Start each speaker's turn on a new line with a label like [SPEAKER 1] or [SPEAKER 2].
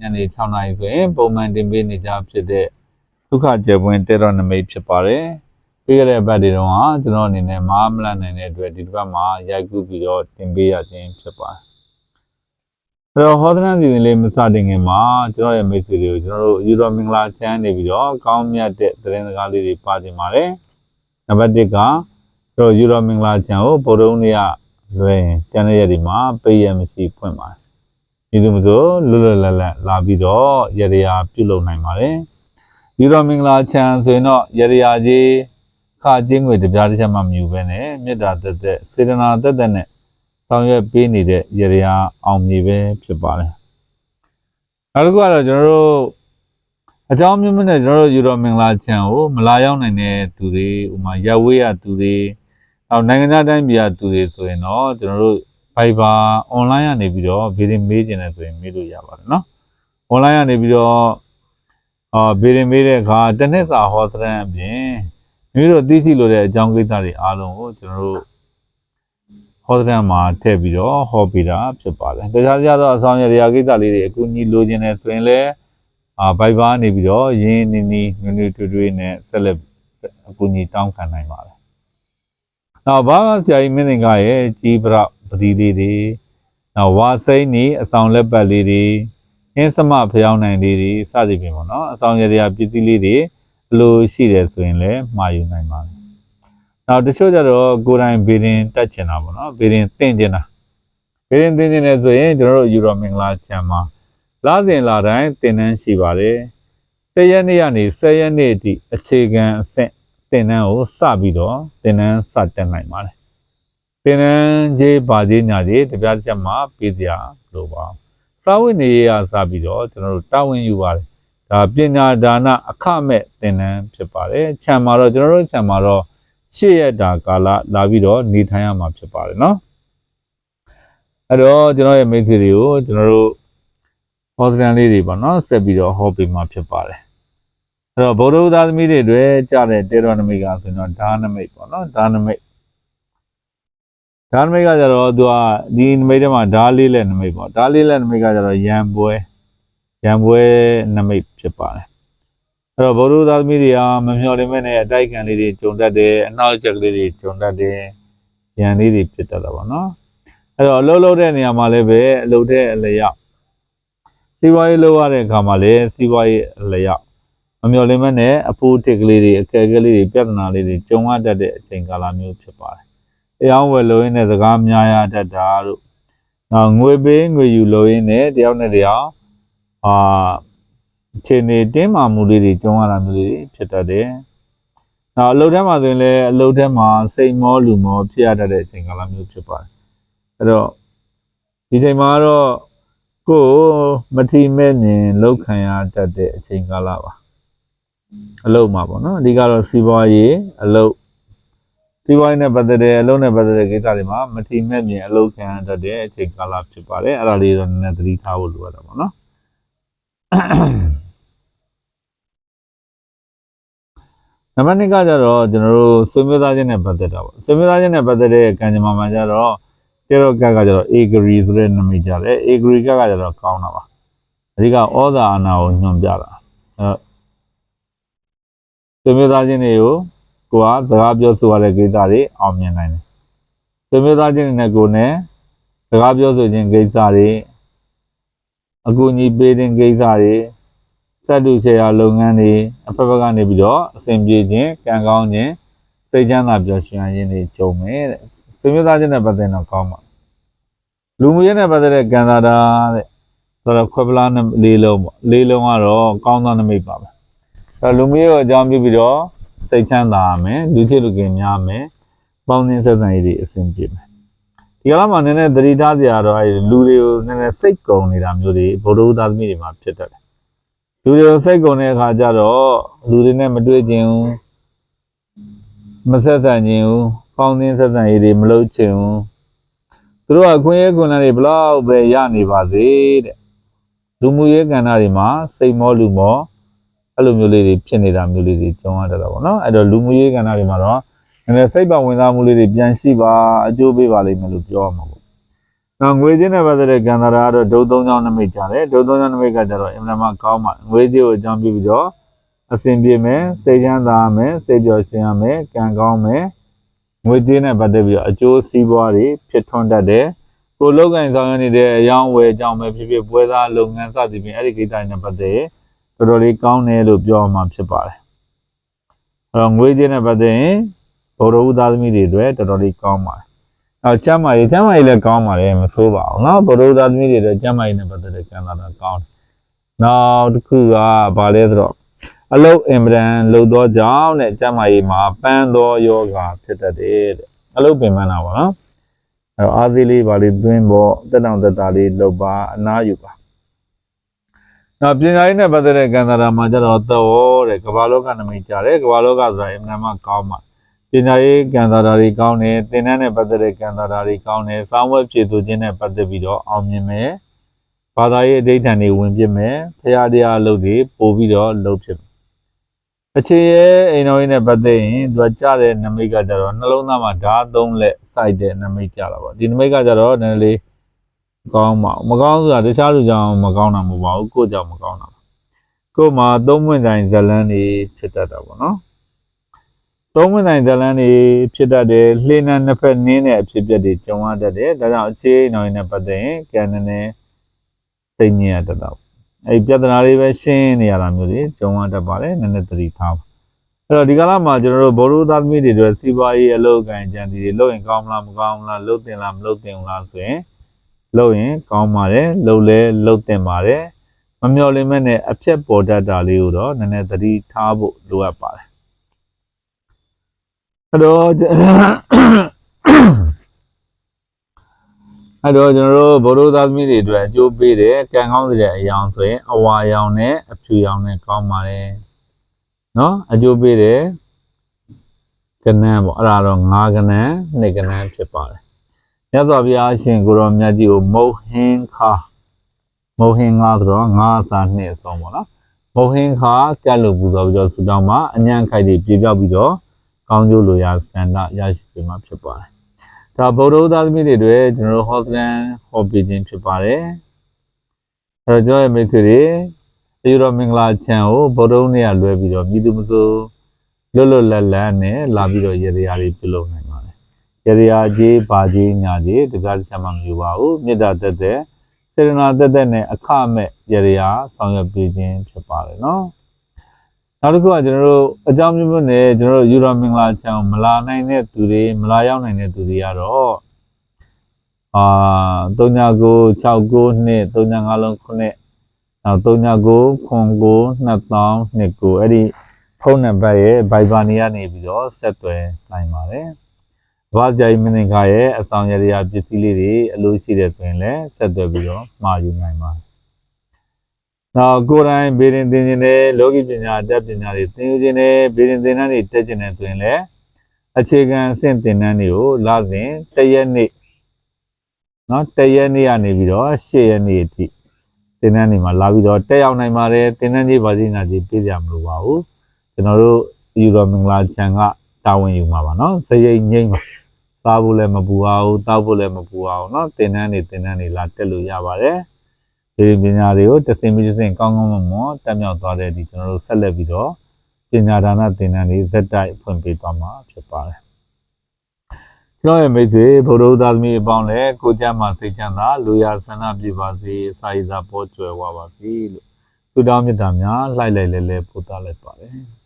[SPEAKER 1] ညနေ6နာရီဆိုရင်ပုံမှန်တင်ပေးနေကြဖြစ်တဲ့ဒုက္ခကျေပွင့်တေတော်နမိတ်ဖြစ်ပါတယ်ပြီးခဲ့တဲ့ဘက်တွေတော့ကကျွန်တော်အနေနဲ့မအားမလန့်နိုင်တဲ့အတွက်ဒီတစ်ပတ်မှာရိုက်ကူးပြီးတော့တင်ပေးရခြင်းဖြစ်ပါတယ်အဲ့တော့ဟောဒနာစီစဉ်လေးမစတင်ခင်မှာကျွန်တော်ရဲ့မိတ်ဆွေတွေကိုကျွန်တော်တို့ယူရောမင်္ဂလာချမ်းနေပြီးတော့ကောင်းမြတ်တဲ့သတင်းစကားလေးတွေပါတင်ပါတယ်နံပါတ်1ကကျွန်တော်ယူရောမင်္ဂလာချမ်းကိုဗုဒ္ဓဦးနေ့ကလွယ်ကျန်တဲ့ရက်ဒီမှာပေးရမရှိဖွင့်ပါတယ် ဒီလိုမျိုးလွတ်လွတ်လပ်လပ်လာပြီးတော့ရရရာပြုလုပ်နိုင်ပါတယ်ယူရောမင်္ဂလာချမ်းဆိုရင်တော့ရရရာကြီးခါချင်းငွေတပြားတစ်ချက်မှမယူဘဲနဲ့မေတ္တာတက်တက်စေတနာတက်တက်နဲ့ဆောင်ရွက်ပေးနေတဲ့ရရရာအောင်မြင်ပဲဖြစ်ပါတယ်နောက်တစ်ခုကတော့ကျွန်တော်တို့အကြောင်းမျိုးမျိုးနဲ့ကျွန်တော်တို့ယူရောမင်္ဂလာချမ်းကိုမလာရောက်နိုင်တဲ့သူတွေဥမာရပ်ဝေးရသူတွေနောက်နိုင်ငံခြားတိုင်းပြည်ရသူတွေဆိုရင်တော့ကျွန်တော်တို့ Viber online ကနေပြီးတော့ဗီဒီမေးကျင်တယ်ဆိုရင်မေးလို့ရပါတယ်เนาะ online ကနေပြီးတော့အာဗီဒီမေးတဲ့အခါတစ်နှစ်စာဟောစရန်အပြင်မိမိတို့သိရှိလို့တဲ့အကြောင်းကိစ္စတွေအားလုံးကိုကျွန်တော်တို့ဟောစရန်မှာထည့်ပြီးတော့ဟောပြတာဖြစ်ပါတယ်။တခြားကြတော့အဆောင်ရရာကိစ္စလေးတွေအခုညီလိုချင်တယ်ဆိုရင်လည်းအာ Viber နေပြီးတော့ရင်းနီနီနွေနွေတွေ့တွေ့နဲ့ဆက်လက်အခုညီတောင်းခံနိုင်ပါတယ်။နောက်ဘာမှဆရာကြီးမင်းသင်္ကာရဲ့ကြီးပရ ပတိလေးတွေနောက်ဝါစိမ့်နီအဆောင်လက်ပတ်လေးတွေအင်းစမဖျောင်းနိုင်လေးတွေစသဖြင့်ပေါ့နော်အဆောင်ရရာပစ္စည်းလေးတွေအလိုရှိတယ်ဆိုရင်လည်းမှာယူနိုင်ပါတယ်။နောက်တချို့ကြတော့ကိုယ်တိုင်ဗီရင်တက်ချင်တာပေါ့နော်ဗီရင်တင်ချင်တာဗီရင်တင်ချင်တယ်ဆိုရင်ကျွန်တော်တို့ယူရောမင်္ဂလာချမ်းမှာလာစဉ်လာတိုင်းတင်တန်းရှိပါတယ်။တရက်နေ့ကနေ10ရက်နေ့အထိအခြေခံအဆင့်တင်တန်းကိုစပြီးတော့တင်တန်းစတက်နိုင်ပါတယ်။ တင်တန်းကြီးပါကြီးညာကြီးတပြားတစ်ချက်မှာပြီးစရာလိုပါစာဝိနေရစပြီးတော့ကျွန်တော်တို့တာဝန်ယူပါတယ်။ဒါပညာဒါနအခမဲ့တင်တန်းဖြစ်ပါတယ်။ခြံမှာတော့ကျွန်တော်တို့ခြံမှာတော့ရှေ့ရက်တာကာလလာပြီးတော့နေထိုင်ရမှာဖြစ်ပါတယ်နော်။အဲ့တော့ကျွန်တော်ရဲ့မိတ်ဆွေတွေကိုကျွန်တော်တို့ဟောစတန်လေးတွေပေါ့နော်ဆက်ပြီးတော့ဟောပေးမှာဖြစ်ပါတယ်။အဲ့တော့ဗုဒ္ဓဝသားသမီးတွေတွေကြားတဲ့တေရောနမိတ်ကဆိုရင်တော့ဒါနမိတ်ပေါ့နော်ဒါနမိတ် ဒါနမိတ်ကကြတော့သူကဒီနမိတ်ထဲမှာဓာလေးလက်နမိတ်ပေါ့ဓာလေးလက်နမိတ်ကကြတော့ရံပွဲရံပွဲနမိတ်ဖြစ်ပါတယ်အဲ့တော့ဗုဒ္ဓသားသမီးတွေကမမျှော်လင့်မဲ့နဲ့အတိုက်ခံလေးတွေဂျုံတတ်တယ်အနောက်ကလေးတွေဂျုံတတ်တယ်ရံလေးတွေဖြစ်တတ်တာပေါ့နော်အဲ့တော့အလုပ်လုပ်တဲ့နေရာမှာလည်းပဲအလုပ်တဲ့အလျောက်စီးပွားရေးလုပ်ရတဲ့အခါမှာလည်းစီးပွားရေးအလျောက်မမျှော်လင့်မဲ့နဲ့အဖိုးတစ်ကလေးတွေအခက်အခဲလေးတွေပြဿနာလေးတွေကြုံရတတ်တဲ့အချိန်ကာလမျိုးဖြစ်ပါတယ် တရားဝယ်လို့ရင်းနဲ့စကားများရတတ်တာတို့နောက်ငွေပေးငွေယူလို့ရင်းနဲ့တယောက်နဲ့တယောက်အာအခြေအနေတင်းမာမှုလေးတွေကြုံရတာမျိုးလေးတွေဖြစ်တတ်တယ်။နောက်အလုပ်ထဲမှာဆိုရင်လည်းအလုပ်ထဲမှာစိတ်မောလူမောဖြစ်ရတတ်တဲ့အချိန်ကာလမျိုးဖြစ်ပါတယ်။အဲ့တော့ဒီချိန်မှာတော့ကိုယ်မထီမဲ့မြင်လောက်ခံရတတ်တဲ့အချိန်ကာလပါ။အလုပ်မှာပေါ့နော်။အဓိကတော့စီးပွားရေးအလုပ် စီးပွားရေးနဲ့ပတ်သက်တဲ့အလုပ်နဲ့ပတ်သက်တဲ့ကိစ္စတွေမှာမထီမဲ့မြင်အလုပ်ခံရတတ်တဲ့အချိန်ကာလဖြစ်ပါတယ်။အဲ့ဒါလေးတော့နည်းနည်းသတိထားဖို့လိုရတာပေါ့နော်။နံပါတ်2ကကြတော့ကျွန်တော်တို့ဆွေမျိုးသားချင်းနဲ့ပတ်သက်တာပေါ့ဆွေမျိုးသားချင်းနဲ့ပတ်သက်တဲ့ကံကြမ္မာမှာကြတော့တေရောကကကြတော့ agree ဆိုတဲ့နာမည်ကြတယ် agree ကကကြတော့ကောင်းတာပါအဓိကဩဇာအာဏာကိုညွှန်ပြတာအဲဆွေမျိုးသားချင်းတွေကို ကိုကစကားပြောဆိုရတဲ့ကိစ္စတွေအောင်မြင်နိုင်တယ်ဆွေမျိုးသားချင်းတွေနဲ့ကိုယ်နဲ့စကားပြောဆိုခြင်းကိစ္စတွေအကူအညီပေးတဲ့ကိစ္စတွေစက်တူချေရလုပ်ငန်းတွေအဖက်ဖက်ကနေပြီးတော့အဆင်ပြေခြင်းကံကောင်းခြင်းစိတ်ချမ်းသာပျော်ရွှင်ခြင်းတွေကြုံမယ်တဲ့ဆွေမျိုးသားချင်းနဲ့ပတ်သက်တော့ကောင်းပါလူမှုရေးနဲ့ပတ်သက်တဲ့ကံသာတာတဲ့ဆိုတော့ခွဲပလားနဲ့လေးလုံးပေါ့လေးလုံးကတော့ကောင်းသောနမိတ်ပါပဲအဲလူမှုရေးကိုအကြောင်းပြုပြီးတော့ စိတ်ချမ်းသာရမယ်လူချစ်လူကင်များမယ်ပေါင်းသင်းဆက်ဆံရေးတွေအဆင်ပြေမယ်ဒီကလာမှာနည်းနည်းသတိထားစရာတော့အဲလူတွေကိုနည်းနည်းစိတ်ကုန်နေတာမျိုးတွေဘုဒ္ဓသားသမီးတွေမှာဖြစ်တတ်တယ်လူတွေစိတ်ကုန်တဲ့အခါကျတော့လူတွေနဲ့မတွေ့ခြင်းဘူးမဆက်ဆံခြင်းဘူးပေါင်းသင်းဆက်ဆံရေးတွေမလုပ်ခြင်းဘူးသူတို့ကအခွင့်အရေးကွန်လန်တွေဘလောက်ပဲရနေပါစေတဲ့လူမှုရေးကဏ္ဍတွေမှာစိတ်မောလူမော အဲ့လိုမျိုးလေးတွေဖြစ်နေတာမျိုးလေးတွေကြုံရတတ်တာပေါ့နော်အဲ့တော့လူမှုရေးကဏ္ဍတွေမှာတော့နည်းနည်းစိတ်ပါဝင်စားမှုလေးတွေပြန်ရှိပါအကျိုးပေးပါလိမ့်မယ်လို့ပြောရမှာပေါ့နောက်ငွေကြေးနဲ့ပတ်သက်တဲ့ကံတာရာကတော့ဒုံသုံးချောင်းနမိတ်ကြတယ်ဒုံသုံးချောင်းနမိတ်ကကြတော့အင်မတန်မှကောင်းပါငွေကြေးကိုအကြောင်းပြုပြီးတော့အစဉ်ပြေမယ်စိတ်ချမ်းသာမယ်စိတ်ပျော်ရွှင်ရမယ်ကံကောင်းမယ်ငွေကြေးနဲ့ပတ်သက်ပြီးတော့အကျိုးစီးပွားတွေဖြစ်ထွန်းတတ်တယ်ကိုလောက်ကင်ဆောင်ရနေတဲ့အယောင်းဝယ်အကြောင်းပဲဖြစ်ဖြစ်ပွဲစားလုပ်ငန်းစသည်ဖြင့်အဲ့ဒီကိစ္စတွေနဲ့ပတ်သက် တော်တော်လေးကောင်းတယ်လို့ပြောမှဖြစ်ပါတယ်။အဲတော့ငွေကြေးနဲ့ပတ်သက်ရင်ဗောဓဝုသားသမီးတွေအတွက်တော်တော်လေးကောင်းပါတယ်။အဲကျမ်းမာရေးကျမ်းမာရေးလည်းကောင်းပါတယ်မဆိုးပါဘူးနော်ဗောဓဝုသားသမီးတွေအတွက်ကျမ်းမာရေးနဲ့ပတ်သက်တဲ့ကံလာတာကောင်းတယ်။နောက်တစ်ခုကဘာလဲဆိုတော့အလုတ်အင်မတန်လှုပ်သောကြောင့်တဲ့ကျမ်းမာရေးမှာပန်းသောယောဂဖြစ်တတ်တယ်တဲ့အလုတ်ပင်ပန်းတာပါနော်။အဲတော့အားသေးလေးပါလေးသွင်းဖို့တက်တောင်တက်တာလေးလှုပ်ပါအနားယူပါ။ နောက်ပညာရေးနဲ့ပတ်သက်တဲ့ကံတာရာမှာကျတော့သောတဲ့ကမ္ဘာလောကနမိတ်ကြတယ်ကမ္ဘာလောကဆိုတာအင်မတန်မှကောင်းပါပညာရေးကံတာဓာတွေကောင်းတယ်သင်တန်းနဲ့ပတ်သက်တဲ့ကံတာဓာတွေကောင်းတယ်စောင်းဝဲဖြည့်ဆိုခြင်းနဲ့ပတ်သက်ပြီးတော့အောင်မြင်မယ်ဘာသာရေးအဋိဌာန်တွေဝင်ပြမယ်ဖရာတရားအလုပ်တွေပို့ပြီးတော့လုပ်ဖြစ်မယ်အခြေရဲ့အိမ်တော်ရေးနဲ့ပတ်သက်ရင်သူကကြားတဲ့နမိတ်ကကြတော့နှလုံးသားမှာဓာတ်သုံးလက်စိုက်တဲ့နမိတ်ကြတာပေါ့ဒီနမိတ်ကကြတော့နည်းနည်းလေး ကောင်းပါမကောင်းဆိုတာတခြားလူကြောင့်မကောင်းတာမဟုတ်ပါဘူးကိုယ့်ကြောင့်မကောင်းတာပါကိုယ်မှာသုံးဝင်တိုင်းဇလန်းတွေဖြစ်တတ်တာပေါ့နော်သုံးဝင်နိုင်ဇလန်းတွေဖြစ်တတ်တယ်လှေနံနှစ်ဖက်နင်းတဲ့အဖြစ်အပျက်တွေကြုံရတတ်တယ်ဒါကြောင့်အခြေအနေနဲ့ပတ်သက်ရင်ကံနည်းနည်းသိညင်ရတတ်တာပေါ့အဲ့ဒီပြဿနာတွေပဲရှင်းနေရတာမျိုးတွေကြုံရတတ်ပါတယ်နည်းနည်းသတိထားပါအဲ့တော့ဒီကာလမှာကျွန်တော်တို့ဘောရုသားသမီးတွေတို့စီးပွားရေးအလုပ်ကိုင်ကြံတွေလုပ်ရင်ကောင်းမလားမကောင်းဘူးလားလုပ်တင်လားမလုပ်တင်ဘူးလားဆိုရင် လုပ်ရင်ကောင်းပါတယ်လုပ်လဲလုပ်တင်ပါတယ်မမျော်လင့်မဲ့နဲ့အဖြစ်ပေါ်တတ်တာလေးကိုတော့နည်းနည်းသတိထားဖို့လိုအပ်ပါတယ်အဲ့တော့ကျအဲ့တော့ကျွန်တော်တို့ဗုဒ္ဓသားသမီးတွေအတွက်အကျိုးပေးတယ်ကံကောင်းတဲ့အယောင်ဆိုရင်အဝါရောင်နဲ့အဖြူရောင်နဲ့ကောင်းပါတယ်နော်အကျိုးပေးတယ်ကနန်းပေါ့အဲ့ဒါတော့ငါးကနန်းနှစ်ကနန်းဖြစ်ပါတယ် မြတ်စွာဘုရားရှင်ကိုရောမြတ်ကြီးကိုမုတ်ဟင်းခါမုတ်ဟင်းငါဆိုတော့ငါးစာနှစ်အဆုံးပေါ့နော်မုတ်ဟင်းခါကတ်လို့ပူဇော်ပြီးတော့ဆူတောင်းမှာအညံ့ခိုက်တွေပြေပြောက်ပြီးတော့ကောင်းကျိုးလိုရာဆန္ဒရရှိစေမှာဖြစ်ပါတယ်။ဒါဗုဒ္ဓဥသားသမီးတွေအတွက်ကျွန်တော်တို့ဟောစလန်ဟောပေးခြင်းဖြစ်ပါတယ်။အဲတော့ကျွန်တော်ရဲ့မိတ်ဆွေတွေအယူတော်မင်္ဂလာချမ်းကိုဗုဒ္ဓဥနဲ့လွဲပြီးတော့မြည်သူမစိုးလွတ်လွတ်လပ်လပ်နဲ့လာပြီးတော့ရေရာတွေပြုလုပ်နိုင်ပါတယ်။ ရေရာကြီးပါကြီးညာကြီးတကားတစ်ချက်မှမယူပါဘူး။မေတ္တာတက်တဲ့စေတနာတက်တဲ့နဲ့အခမဲ့ရေရာဆောင်ရွက်ပေးခြင်းဖြစ်ပါတယ်နော်။နောက်တစ်ခုကကျွန်တော်တို့အကြောင်းမျိုးမျိုးနဲ့ကျွန်တော်တို့ယူရမင်္ဂလာချမ်းမလာနိုင်တဲ့သူတွေမလာရောက်နိုင်တဲ့သူတွေကတော့အာ3996နှစ်39လုံး9နောက်39ခွန်9 2000နှစ်ကိုအဲ့ဒီဖုန်းနံပါတ်ရဲ့ Viber နေရနေပြီးတော့ဆက်သွယ်နိုင်ပါတယ်။ ဘာကြိုင်မင်းငါရဲ့အဆောင်ရရာပစ္စည်းလေးတွေအလိုရှိတဲ့ဆိုရင်လည်းဆက်သွယ်ပြီးတော့မှာယူနိုင်ပါတယ်နောက်ကိုယ်တိုင်ဗေဒင်သင်ခြင်းနဲ့လောကီပညာအတတ်ပညာတွေသင်ယူခြင်းနဲ့ဗေဒင်သင်တန်းတွေတက်ခြင်းနဲ့ဆိုရင်လည်းအခြေခံအဆင့်သင်တန်းတွေကိုလာစဉ်တစ်ရက်နေ့နော်တစ်ရက်နေ့ကနေပြီးတော့၈ရက်နေ့အထိသင်တန်းတွေမှာလာပြီးတော့တက်ရောက်နိုင်ပါတယ်သင်တန်းကြီးပါစီနာကြီးပြည့်ကြမလို့ပါဘူးကျွန်တော်တို့ယူတော်မင်္ဂလာချန်က တာဝန်ယူမှာပါနော်စရိတ်ငိမ့်ပါစားဖို့လည်းမပူအောင်တောက်ဖို့လည်းမပူအောင်နော်သင်တန်းတွေသင်တန်းတွေလာတက်လို့ရပါတယ်ဒီပညာတွေကိုတစ်စင်ပြီးတစ်စင်ကောင်းကောင်းမွန်မွန်တက်မြောက်သွားတဲ့ဒီကျွန်တော်တို့ဆက်လက်ပြီးတော့ပညာဒါနသင်တန်းတွေဇက်တိုက်ဖွင့်ပေးသွားမှာဖြစ်ပါတယ်ကျွန်တော်ရဲ့မိတ်ဆွေဘုရားသားသမီးအပေါင်းလည်းကိုကြမ်းမှစိတ်ချမ်းသာလူရဆန္ဒပြပါစေစာရည်စာပေါ်ကျွယ်ဝပါစေလို့သုတောင်းမြတ်တာများလှိုက်လိုက်လဲလဲပို့သားလိုက်ပါတယ်